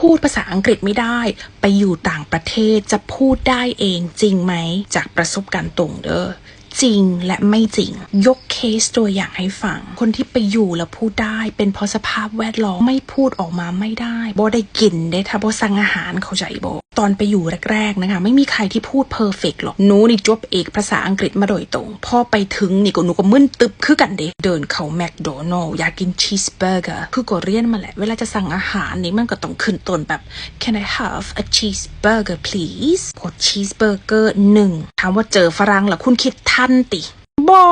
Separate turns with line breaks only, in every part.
พูดภาษาอังกฤษไม่ได้ ไปอยู่ต่างประเทศจะพูดได้เองจริงไหม จากประสบการณ์ตรงเด้อ จริงและไม่จริง ยกเคสตัวอย่างให้ฟัง คนที่ไปอยู่แล้วพูดได้ เป็นเพราะสภาพแวดล้อมไม่พูดออกมาไม่ได้บ่ได้กินได้ถ้าบ่สั่งอาหารเขาใจบ่ตอนไปอยู่แรกๆนะคะไม่มีใครที่พูดเพอร์เฟกหรอกหนูนี่จบเอกภาษาอังกฤษมาโดยตรง พอไปถึงนี่ก็หนูก็มึนตึบคือกันเด้เดินเข้าแมคโดนัลล์อยากกินชีสเบอร์เกอร์คือก็เรียนมาแหละเวลาจะสั่งอาหารนี่มันก็ต้องขึ้นต้นแบบ can I have a cheeseburger please กด cheeseburger หนึ่งถามว่าเจอฝรั่งแล้วคุณคิดทันติบอ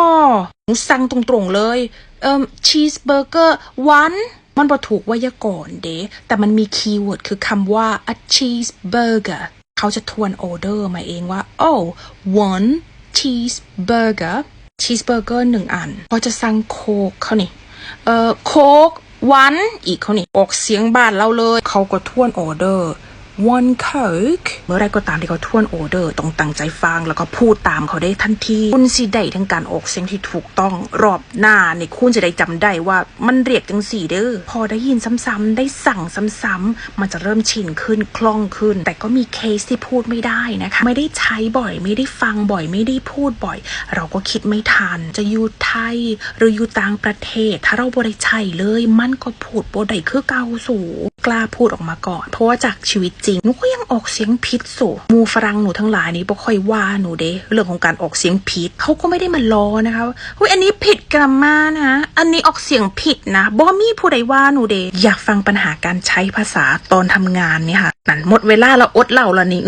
สั่งตรงๆเลย เอ่อชีสเบอร์เกอร์วันมันบ่ถูกไวยากรณ์เดแต่มันมีคีย์เวิร์ดคือคำว่า a cheeseburger เขาจะทวนออเดอร์มาเองว่า oh one cheeseburger cheeseburger หนึ่งอันพอจะสั่งโคกเขานี่ เอ่อโคกวันอีกเขานี่ ออกเสียงบ้านเราเลย เขาก็ทวนออเดอร์ one coke เมื่อไรก็ตามที่เขาทวนออเดอร์ต้องตั้งใจฟังแล้วก็พูดตามเขาได้ทันทีคุณสิได้ทั้งการออกเสียงที่ถูกต้องรอบหน้าในคุณจะได้จำได้ว่ามันเรียกจังสี่เด้อพอได้ยินซ้ำๆได้สั่งซ้ำๆมันจะเริ่มชินขึ้นคล่องขึ้น แต่ก็มีเคสที่พูดไม่ได้นะคะ ไม่ได้ใช้บ่อย ไม่ได้ฟังบ่อย ไม่ได้พูดบ่อย เราก็คิดไม่ทัน จะอยู่ไทยหรืออยู่ต่างประเทศ ถ้าเราบ่ได้ใช้เลย มันก็พูดบ่ได้คือเก่าสู กล้าพูดออกมาก่อน เพราะว่าจากชีวิตจริงหนูก็ยังออกเสียงผิดสู่มูฝรั่งหนูทั้งหลายนี้บ่ค่อยว่าหนูเด้เรื่องของการออกเสียงผิดเขาก็ไม่ได้มาล้อนะคะว่าเฮ้ยอันนี้ผิดกรามานะ อันนี้ออกเสียงผิดนะบ่มีผู้ใดว่าหนูเด้อยากฟังปัญหาการใช้ภาษาตอนทำงานเนี่ยค่ะนั่นหมดเวลาเราอดเล่าละนี่